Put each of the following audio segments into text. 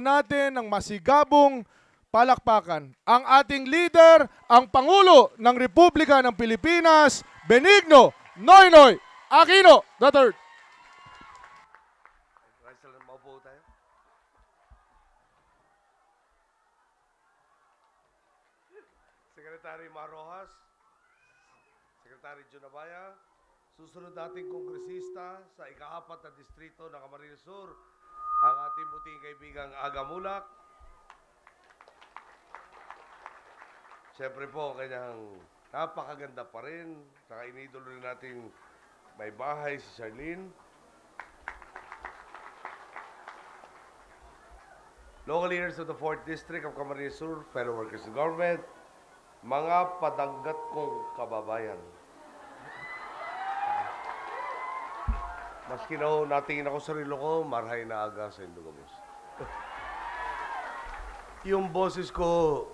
natin ng masigabong palakpakan ang ating leader, ang Pangulo ng Republika ng Pilipinas, Benigno Noynoy Aquino III. Secretary Marojas, Secretary Junabaya, susunod nating kongresista sa ikaapat na distrito ng Camarines Sur, ang ating buting kaibigang Aga. Siyempre po, kanyang napakaganda pa rin. Saka inidolo rin natin may bahay si Charlene. Local leaders of the 4th District of Camarines Sur, fellow workers in government, mga padanggat kong kababayan. Maski na ho, natingin ako sa rilo ko, marhay na aga sa Indogamos. yung boses ko,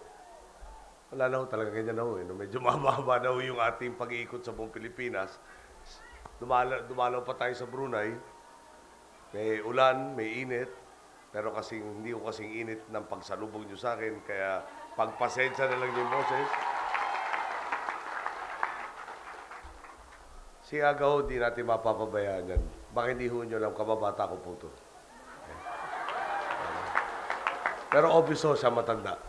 wala na ho talaga ganyan na ho. Eh. no? Medyo mababa na ho yung ating pag-iikot sa buong Pilipinas. Dumala, dumalaw pa tayo sa Brunei. May ulan, may init. Pero kasing, hindi ko kasing init ng pagsalubog nyo sa akin. Kaya pagpasensya na lang yung boses. Si Aga ho, di natin mapapabayaan yan. Baka hindi ho nyo lang, kababata ko po to. Pero obvious ho, siya matanda.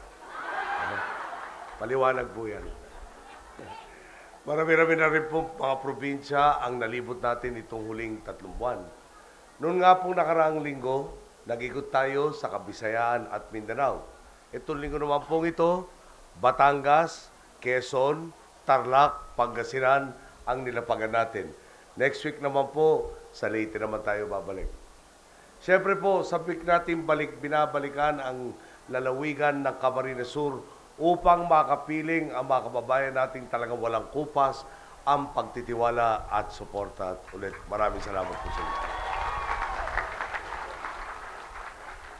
Paliwanag po yan. Marami-rami na rin po mga probinsya ang nalibot natin itong huling tatlong buwan. Noon nga po nakaraang linggo, nag-ikot tayo sa Kabisayaan at Mindanao. Itong linggo naman pong ito, Batangas, Quezon, Tarlac, Pangasinan ang nilapagan natin. Next week naman po, sa Leyte naman tayo babalik. Siyempre po, sa week natin balik, binabalikan ang lalawigan ng Camarines Sur upang makapiling ang mga kababayan nating talagang walang kupas ang pagtitiwala at suporta. Ulit, maraming salamat po sa inyo.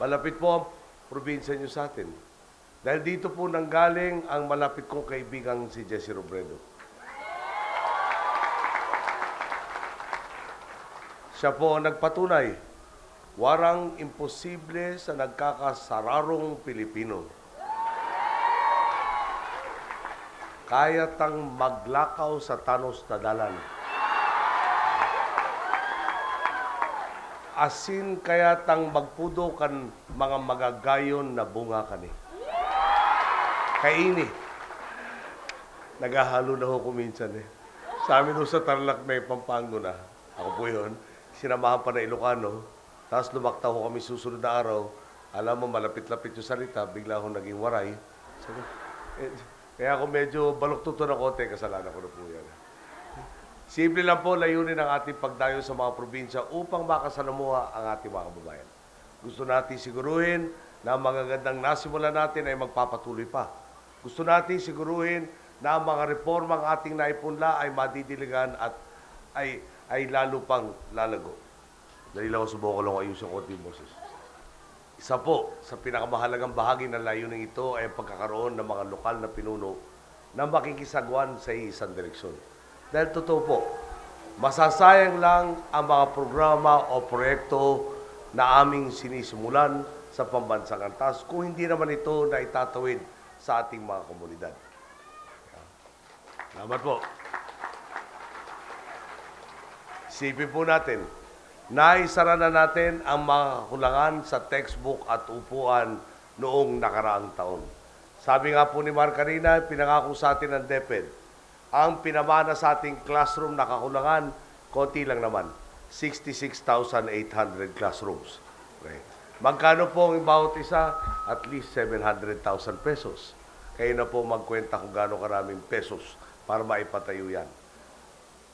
Malapit po ang probinsya nyo sa atin. Dahil dito po nanggaling ang malapit kong kaibigang si Jesse Robredo. Siya po ang nagpatunay, warang imposible sa nagkakasararong Pilipino. Kaya tang maglakaw sa tanos na dalan. Asin kaya tang magpudo kan mga magagayon na bunga kani. Kaini. Nagahalo na ho ko minsan eh. Sa amin ho sa Tarlac may Pampango na. Ako po yun. Sinamahan pa na Ilocano. Tapos lumakta ho kami susunod na araw. Alam mo, malapit-lapit yung salita. Bigla ho naging waray. Sabi, eh, kaya ako medyo baluktuto na konti. Kasalanan ko na po yan. Simple lang po layunin ang ating pagdayo sa mga probinsya upang makasalamuha ang ating mga kababayan. Gusto natin siguruhin na ang magagandang nasimula natin ay magpapatuloy pa. Gusto natin siguruhin na ang mga reformang ating naipunla ay madidiligan at ay, ay lalo pang lalago. Dali lang ako subukan lang ayusin ko konti boses. Isa po sa pinakamahalagang bahagi ng layunin ito ay ang pagkakaroon ng mga lokal na pinuno na makikisagwan sa isang direksyon. Dahil totoo po, masasayang lang ang mga programa o proyekto na aming sinisimulan sa pambansang antas kung hindi naman ito na itatawid sa ating mga komunidad. Salamat po. Isipin po natin, naisara na natin ang mga kulangan sa textbook at upuan noong nakaraang taon. Sabi nga po ni Mark kanina, pinangako sa atin ng DepEd, ang pinamana sa ating classroom na kakulangan, konti lang naman, 66,800 classrooms. Okay. Magkano po ang bawat isa? At least 700,000 pesos. Kayo na po magkwenta kung gaano karaming pesos para maipatayo yan.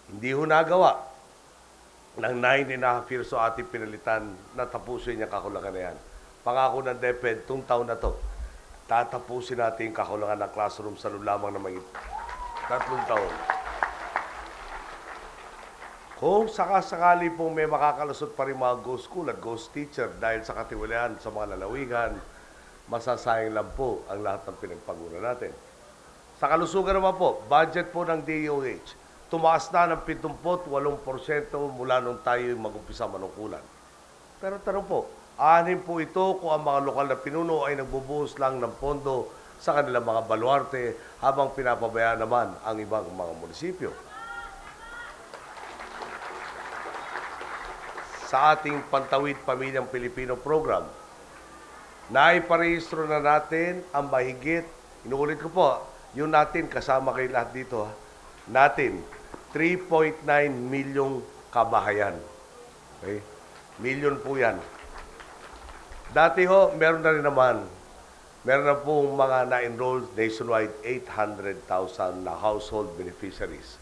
Hindi ho nagawa ng nine and a half years o ating pinalitan na tapusin kakulangan na yan. Pangako ng DepEd, itong taon na to, tatapusin natin yung kakulangan ng classroom sa lamang na may tatlong taon. Kung sakasakali pong may makakalusot pa rin mga ghost school at ghost teacher dahil sa katiwalian sa mga lalawigan, masasayang lang po ang lahat ng pinagpaguna natin. Sa kalusugan naman po, budget po ng DOH, tumaas na ng 78% mula nung tayo mag-umpisa manungkulan. Pero tanong po, Anim po ito kung ang mga lokal na pinuno ay nagbubuhos lang ng pondo sa kanilang mga baluarte habang pinapabayaan naman ang ibang mga munisipyo. Sa ating Pantawid Pamilyang Pilipino program, naiparehistro na natin ang mahigit, inuulit ko po, yung natin kasama kay lahat dito, natin, 3.9 milyong kabahayan. Okay? Million po yan. Dati ho, meron na rin naman, meron na pong mga na-enrolled nationwide 800,000 na household beneficiaries.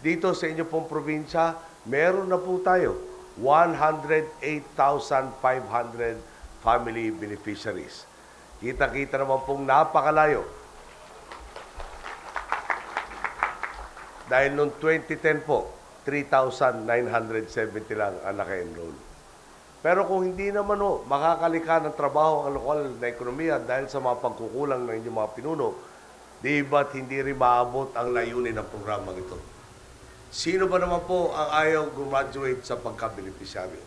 Dito sa inyo pong probinsya, meron na po tayo 108,500 family beneficiaries. Kita-kita naman pong napakalayo. Dahil noong 2010 po, 3,970 lang ang naka-enroll. Pero kung hindi naman ho, makakalika ng trabaho ang lokal na ekonomiya dahil sa mga pagkukulang ng inyong mga pinuno, di ba't hindi rin maabot ang layunin ng programang ito? Sino ba naman po ang ayaw graduate sa pagka-beneficiaryo?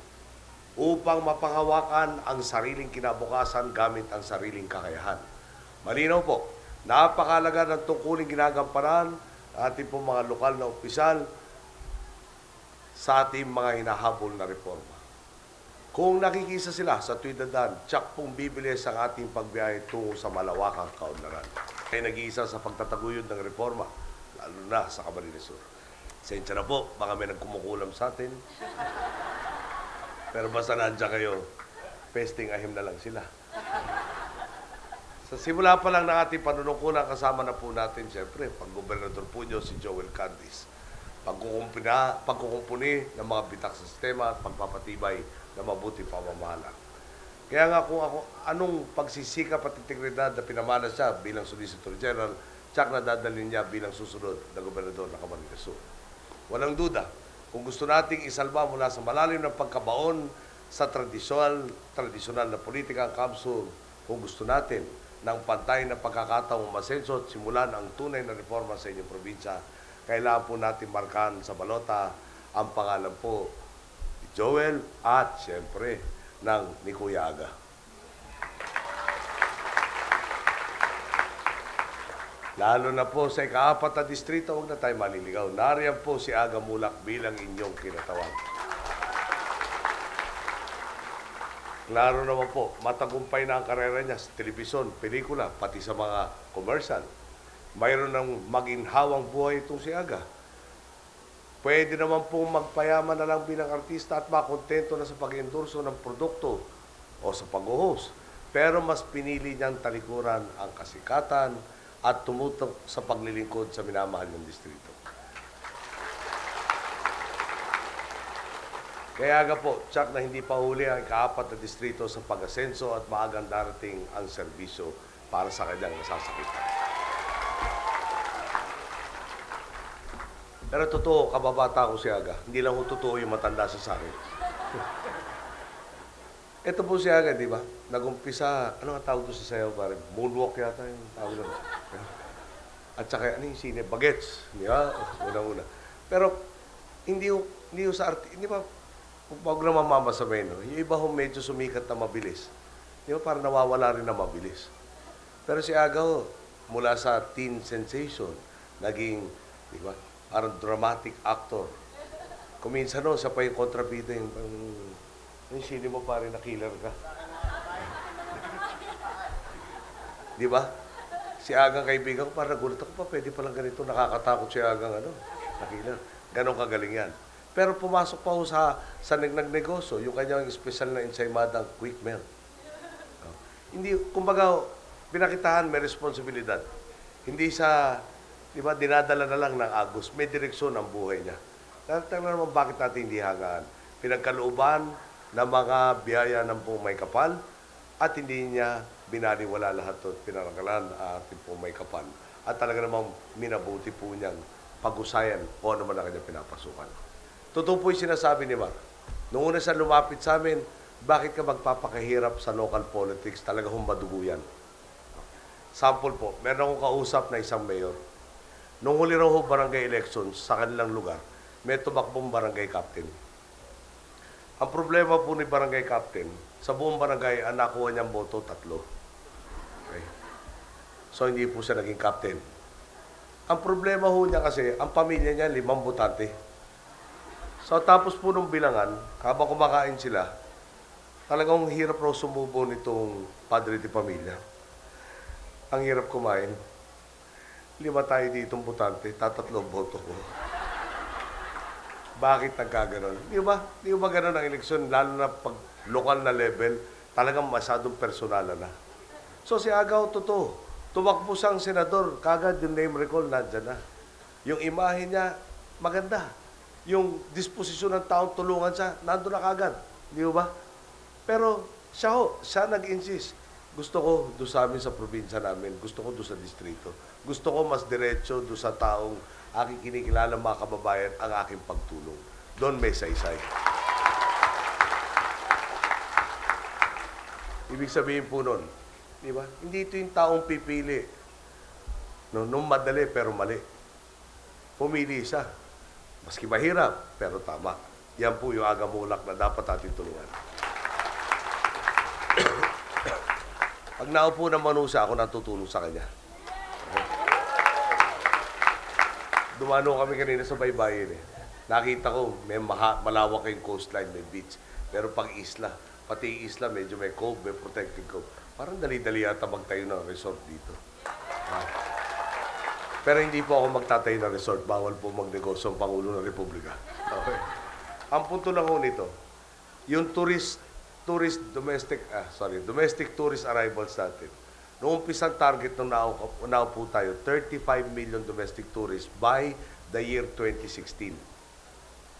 Upang mapanghawakan ang sariling kinabukasan gamit ang sariling kakayahan. Malinaw po, napakalaga ng tungkulin ginagampanan ating po mga lokal na opisyal sa ating mga hinahabol na reforma. Kung nakikisa sila sa tuwidadaan, tsak pong bibilis ang ating pagbiyahe tungo sa malawakang kaunlaran. Ay nag-iisa sa pagtataguyod ng reforma, lalo na sa Camarines Sur. Sensya na po, baka may nagkumukulam sa atin. Pero basta nandiyan kayo, pesting ahim na lang sila. Sa simula pa lang ng ating panunungkulan, kasama na po natin, siyempre, pag-gobernador po nyo, si Joel Candis. Pagkukumpina, pagkukumpuni ng mga bitak sa sistema at pagpapatibay ng mabuti pamamahala. Kaya nga kung ako, anong pagsisikap at integridad na pinamana siya bilang Solicitor General, tsak na dadalhin niya bilang susunod na gobernador ng Camarines. Walang duda, kung gusto nating isalba mula sa malalim ng pagkabaon sa tradisyonal, tradisyonal na politika ang KAMSU, kung gusto natin ng pantay na pagkakataong masenso at simulan ang tunay na reforma sa inyong probinsya, kailangan po natin markahan sa balota ang pangalan po ni Joel at siyempre ng ni Kuya Aga. Lalo na po sa ikaapat na distrito, huwag na tayo maliligaw. Nariyan po si Aga Mulak bilang inyong kinatawan. Klaro naman po, matagumpay na ang karera niya sa telebisyon, pelikula, pati sa mga commercial. Mayroon ng maginhawang buhay itong si Aga. Pwede naman po magpayaman na lang bilang artista at makontento na sa pag-endorso ng produkto o sa pag-host. Pero mas pinili niyang talikuran ang kasikatan at tumutok sa paglilingkod sa minamahal ng distrito. Kaya aga po, tsak na hindi pa huli ang ikaapat na distrito sa pag-asenso at maagang darating ang serbisyo para sa kanyang nasasakitan. Pero totoo, kababata ko si Aga. Hindi lang ho totoo yung matanda sa akin. Ito po si Aga, di ba? Nagumpisa, ano ang tawag doon sa sayaw, pare? Moonwalk yata yung tawag doon. At saka, ano yung sine? Bagets. Di ba? Una-una. Pero, hindi ho, hindi ho sa art, hindi ba, huwag na mamamasabay, no? Yung iba ho medyo sumikat na mabilis. Di ba, parang nawawala rin na mabilis. Pero si Aga mula sa teen sensation, naging, di ba, parang dramatic actor. Kuminsan no, siya pa yung kontrabida yung, yung, yung sino mo pare na killer ka. Di ba? Si Agang kaibigan ko, parang nagulat ako pa, pwede palang ganito, nakakatakot si Agang ano, na killer. Ganon kagaling yan. Pero pumasok pa ho sa, sa nagnegosyo, yung kanyang special na ensaymada, quick melt. Oh. Hindi, kumbaga, pinakitahan may responsibilidad. Hindi sa, di ba, dinadala na lang ng agos. May direksyon ang buhay niya. Tatangnan naman bakit natin hindi hangaan. Pinagkalooban ng mga biyaya ng pong may kapal at hindi niya binaliwala lahat at pinaranggalan ang ating pong may kapal. At talaga namang minabuti po niyang pag-usayan o ano man ang kanyang pinapasukan. Totoo po yung sinasabi ni Mark. Noong una siya lumapit sa amin, bakit ka magpapakahirap sa local politics? Talaga hong yan. Sample po, meron akong kausap na isang mayor. Nung huli raw barangay elections sa kanilang lugar, may tumakbong barangay captain. Ang problema po ni barangay captain, sa buong barangay, ang nakuha niyang boto, tatlo. Okay. So, hindi po siya naging captain. Ang problema ho niya kasi, ang pamilya niya, limang butante. So, tapos po nung bilangan, habang kumakain sila, talagang hirap raw sumubo nitong padre de pamilya. Ang hirap kumain. Lima tayo ditong butante, tatatlong boto ko. Bakit nagkaganon? Di ba? Di ba ganon ang eleksyon? Lalo na pag lokal na level, talagang masyadong personalan na. So si Agaw, totoo. Tumakbo siyang senador, kagad yung name recall, nandyan na. Yung imahe niya, maganda. Yung disposisyon ng taong tulungan siya, nandun na kagad. Di ba? Pero siya ho, siya nag-insist. Gusto ko doon sa amin sa probinsya namin. Gusto ko doon sa distrito. Gusto ko mas diretso doon sa taong aking kinikilala mga kababayan ang aking pagtulong. Doon may saysay. Ibig sabihin po nun, di ba? Hindi ito yung taong pipili. No, nung madali pero mali. Pumili siya. Maski mahirap, pero tama. Yan po yung agamulak na dapat natin tulungan. Pag naupo naman ho siya, ako natutulong sa kanya. Okay. Dumano kami kanina sa baybayin eh. Nakita ko, may maha, malawak yung coastline, may beach. Pero pag isla, pati isla, medyo may cove, may protected cove. Parang dali-dali yata magtayo ng resort dito. Ah. Pero hindi po ako magtatayo ng resort. Bawal po magnegosyo ang Pangulo ng Republika. Okay. Ang punto lang ho nito, yung tourist tourist domestic ah sorry domestic tourist arrivals natin noong umpisang target nung naupo, naupo tayo 35 million domestic tourists by the year 2016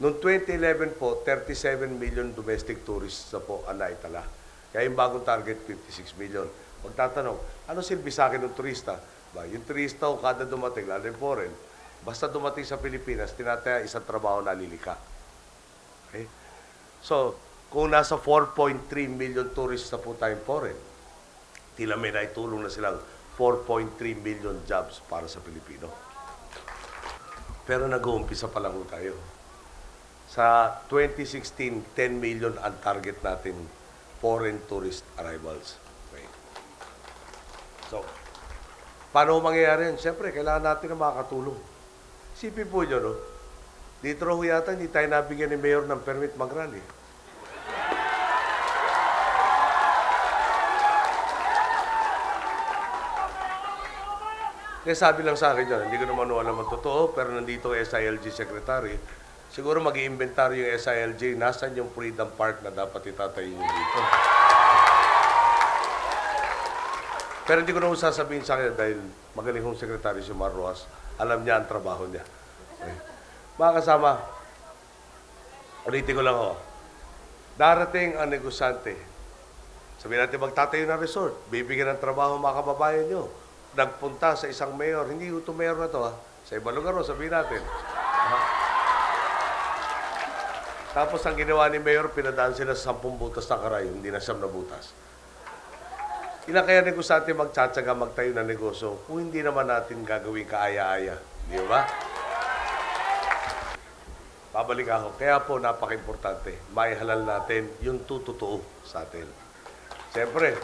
noong 2011 po 37 million domestic tourists na po ang naitala kaya yung bagong target 56 million magtatanong ano silbi sa akin ng turista ba yung turista o kada dumating lalo yung foreign basta dumating sa Pilipinas tinataya isang trabaho na lilika Okay? So, kung nasa 4.3 million tourists na po tayong foreign, tila may naitulong na silang 4.3 million jobs para sa Pilipino. Pero nag-uumpisa pa lang tayo. Sa 2016, 10 million ang target natin foreign tourist arrivals. Okay. So, paano mangyayari yun? Siyempre, kailangan natin ng makakatulong. Sipin po nyo, no? Dito raw yata, hindi tayo nabigyan ni Mayor ng permit mag-rally. Kaya sabi lang sa akin yun, hindi ko naman alam ang totoo, pero nandito ang SILG Secretary. Siguro mag inventaryo yung SILG, nasan yung Freedom Park na dapat itatayo nyo dito. Pero hindi ko naman sasabihin sa akin dahil magaling hong sekretary si Mar Rojas. Alam niya ang trabaho niya. Okay. Mga kasama, ulitin ko lang ako. Darating ang negosyante. Sabihin natin magtatayo ng resort. Bibigyan ng trabaho mga kababayan nyo. Nagpunta sa isang mayor. Hindi ito mayor na to ha. Sa ibang lugar sabihin natin. Tapos ang ginawa ni mayor, pinadaan sila sa 10 butas na karay. Hindi na siyam na butas. Ilan kaya negosyante magtsatsaga magtayo ng negosyo kung hindi naman natin gagawin kaaya-aya. Di ba? Babalik ako. Kaya po, napaka-importante. May halal natin yung tututuo sa atin. Siyempre,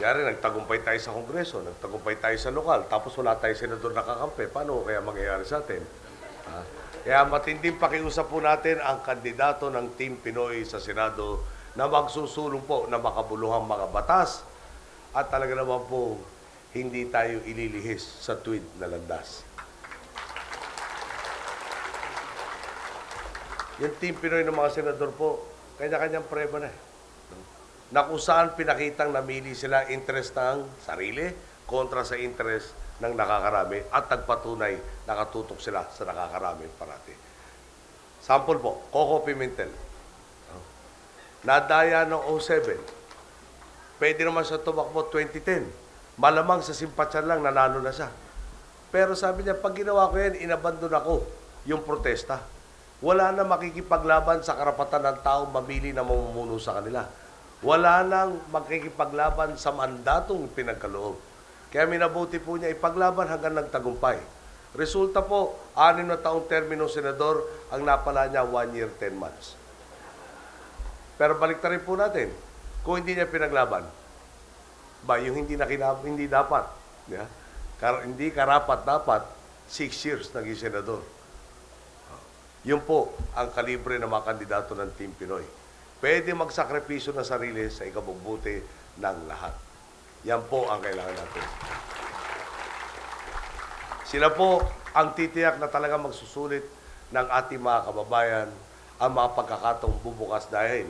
Yari, nagtagumpay tayo sa Kongreso, nagtagumpay tayo sa lokal, tapos wala tayo senador nakakampi. Paano kaya mangyayari sa atin? Ha? Kaya matinding pakiusap po natin ang kandidato ng Team Pinoy sa Senado na magsusulong po na makabuluhang mga batas at talaga naman po hindi tayo ililihis sa tweet na landas. Yung Team Pinoy ng mga senador po, kanya-kanyang preba na eh na kung saan pinakitang namili sila interest ng sarili kontra sa interest ng nakakarami at nagpatunay nakatutok sila sa nakakarami parati. Sample po, Coco Pimentel. Nadaya ng 07. Pwede naman siya tumakbo 2010. Malamang sa simpatsyan lang nanalo na siya. Pero sabi niya, pag ginawa ko yan, inabandon ako yung protesta. Wala na makikipaglaban sa karapatan ng tao mamili na mamumuno sa kanila wala nang magkikipaglaban sa mandatong pinagkaloob. Kaya minabuti po niya ipaglaban hanggang nagtagumpay. Resulta po, anim na taong termino senador, ang napala niya 1 year, 10 months. Pero balik rin po natin, kung hindi niya pinaglaban, ba yung hindi na kinap, hindi dapat, yeah? Kar- hindi karapat dapat, 6 years naging senador. Yun po ang kalibre ng mga kandidato ng Team Pinoy. Pwede magsakripisyo ng sarili sa ikabubuti ng lahat. Yan po ang kailangan natin. Sila po ang titiyak na talaga magsusulit ng ating mga kababayan ang mga pagkakataong bubukas dahil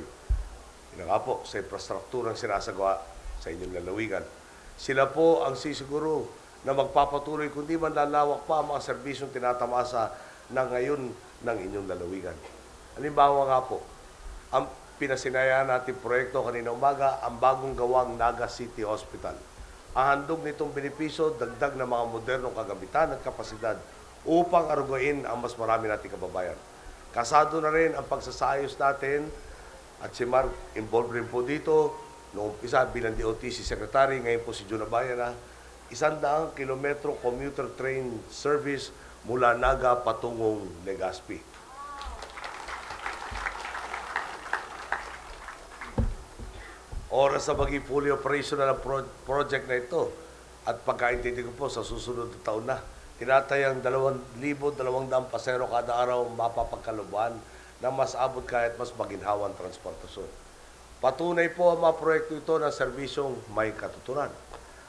yun nga po, sa infrastrukturang sinasagawa sa inyong lalawigan. Sila po ang sisiguro na magpapatuloy kundi man lalawak pa ang mga serbisyong tinatamasa na ngayon ng inyong lalawigan. Halimbawa nga po, ang pinasinayaan natin proyekto kanina umaga, ang bagong gawang Naga City Hospital. Ang handog nitong benepisyo, dagdag ng mga modernong kagamitan at kapasidad upang arugain ang mas marami nating kababayan. Kasado na rin ang pagsasayos natin at si Mark involved rin po dito. Noong isa bilang DOT si Secretary, ngayon po si Juna Bayana. Isang daang kilometro commuter train service mula Naga patungong Legazpi. Oras na maging fully operational ang pro- project na ito. At pagkaintindi ko po sa susunod na taon na, tinatayang 2,200 pasero kada araw mapapagkalubuan na mas abot kahit mas maginhawang transportasyon. Patunay po ang mga proyekto ito ng serbisyong may katuturan.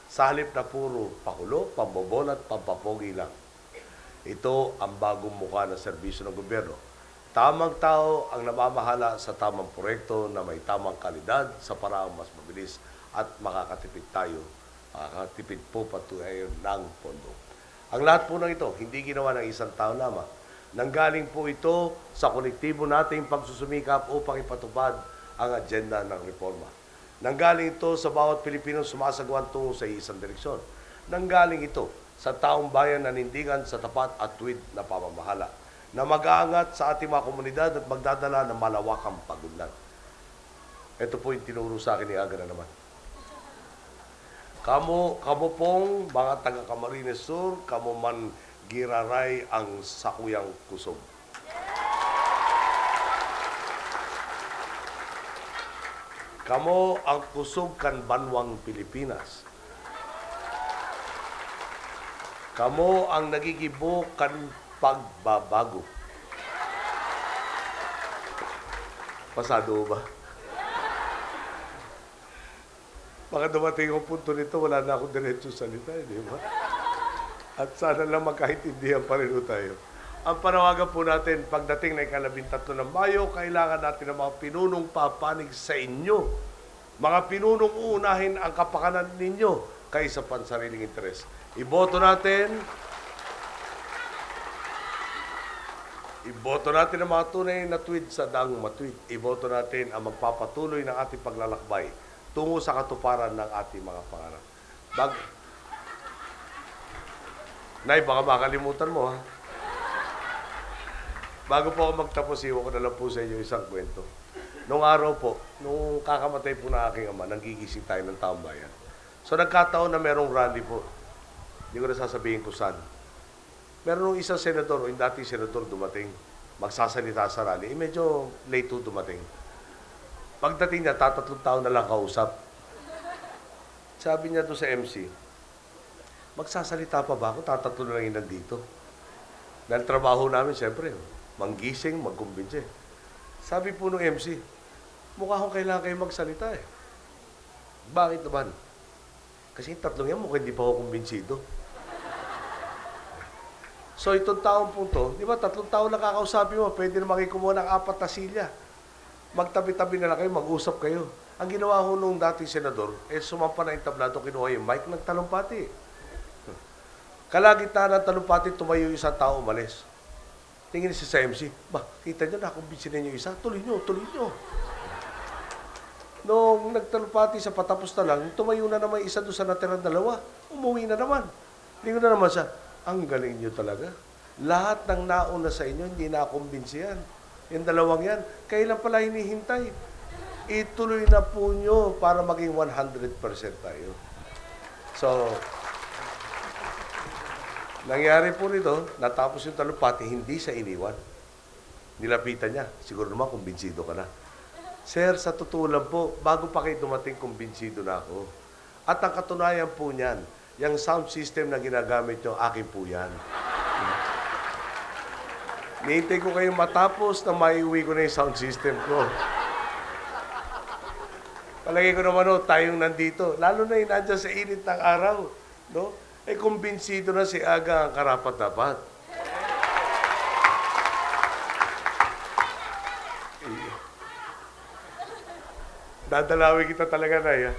Sa halip na puro pakulo, pambobon at pampapogi lang. Ito ang bagong mukha ng serbisyo ng gobyerno. Tamang tao ang namamahala sa tamang proyekto na may tamang kalidad sa paraang mas mabilis at makakatipid tayo, makakatipid po patuloy ng pondo. Ang lahat po ng ito, hindi ginawa ng isang tao lamang. Nanggaling po ito sa kolektibo nating pagsusumikap upang ipatupad ang agenda ng reforma. Nanggaling ito sa bawat Pilipino sumasagawan tungo sa isang direksyon. Nanggaling ito sa taong bayan na nindigan sa tapat at tuwid na pamamahala na mag-aangat sa ating mga komunidad at magdadala ng malawakang pagunlad. Ito po yung tinuro sa akin ni Aga na naman. Kamo, kamo pong mga taga Camarines Sur, kamo man giraray ang sakuyang kusog. Kamo ang kusog kan banwang Pilipinas. Kamo ang nagigibo kan pagbabago. Pasado ba? Baka dumating ang punto nito, wala na akong diretso salita, eh, di ba? At sana lang magkaintindihan pa rin ho tayo. Ang panawagan po natin, pagdating na ikalabintatlo ng Mayo, kailangan natin ng mga pinunong papanig sa inyo. Mga pinunong uunahin ang kapakanan ninyo kaysa pansariling interes. Iboto natin Iboto natin ang mga tunay na tweet sa daang matweet. Iboto natin ang magpapatuloy ng ating paglalakbay tungo sa katuparan ng ating mga pangarap. Bag... Nay, baka makalimutan mo ha. Bago po ako magtapos, iwan ko na lang po sa inyo isang kwento. Noong araw po, nung kakamatay po na aking ama, nanggigising tayo ng taong bayan. So nagkataon na merong rally po. Hindi ko na sasabihin kung saan. Meron nung isang senador, o yung dating senador dumating, magsasalita sa rally. Eh, medyo late to dumating. Pagdating niya, tatatlong taon na lang kausap. Sabi niya doon sa MC, magsasalita pa ba ako? Tatatlo na lang yung nandito. Dahil trabaho namin, siyempre, manggising, magkumbinse. Sabi po nung MC, mukha akong kailangan kayo magsalita eh. Bakit naman? Kasi yung tatlong yan, mukhang hindi pa ako kumbinsido. So itong taong po to, di ba tatlong taon na kakausapin mo, pwede na makikumuha ng apat na silya. Magtabi-tabi na lang kayo, mag-usap kayo. Ang ginawa ho nung dating senador, eh sumampa na yung tablado, kinuha yung mic, nagtalumpati. Kalagitnaan ng talumpati, tumayo yung isang tao, umalis. Tingin siya sa MC, ba, kita nyo, nakumbinsin na yung isa, tuloy nyo, tuloy nyo. Nung nagtalumpati sa patapos na lang, tumayo na naman isa doon sa natirang dalawa, umuwi na naman. Lingon na naman siya, ang galing nyo talaga. Lahat ng nauna sa inyo, hindi nakumbinsi yan. Yung dalawang yan, kailan pala hinihintay? Ituloy na po nyo para maging 100% tayo. So, Nangyari po nito, natapos yung talumpati, hindi sa iniwan. Nilapitan niya. Siguro naman, kumbinsido ka na. Sir, sa totoo lang po, bago pa kayo dumating, kumbinsido na ako. At ang katunayan po niyan, yung sound system na ginagamit nyo, akin po yan. Nihintay ko kayong matapos na maiuwi ko na yung sound system ko. Palagay ko naman, no, tayong nandito. Lalo na yung nandyan sa init ng araw. No? Eh, kumbinsido na si Aga ang karapat-dapat. Eh, Dadalawin kita talaga na yan.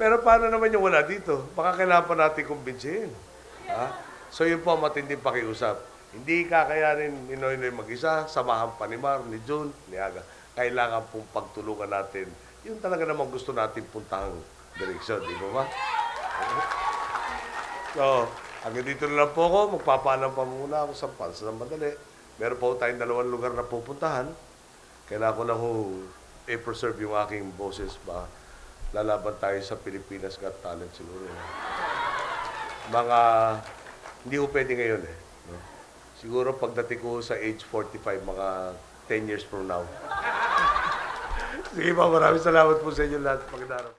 Pero paano naman yung wala dito? Baka kailangan pa natin kumbinsihin. Ha? So yun po ang matinding pakiusap. Hindi kakayanin ni Noy Noy mag-isa, samahan pa ni Mar, ni June, ni Aga. Kailangan pong pagtulungan natin. Yun talaga naman gusto natin puntahang direksyon, di ba ba? So, hanggang dito na lang po ako. Magpapaalam pa muna ako sa Pans ng Madali. Meron po tayong dalawang lugar na pupuntahan. Kailangan ko lang ho i-preserve yung aking boses ba. Lalaban tayo sa Pilipinas Got Talent siguro. Mga, hindi ko pwede ngayon eh. No? Siguro pagdating ko sa age 45, mga 10 years from now. Sige pa, maraming salamat po sa inyo lahat. Araw.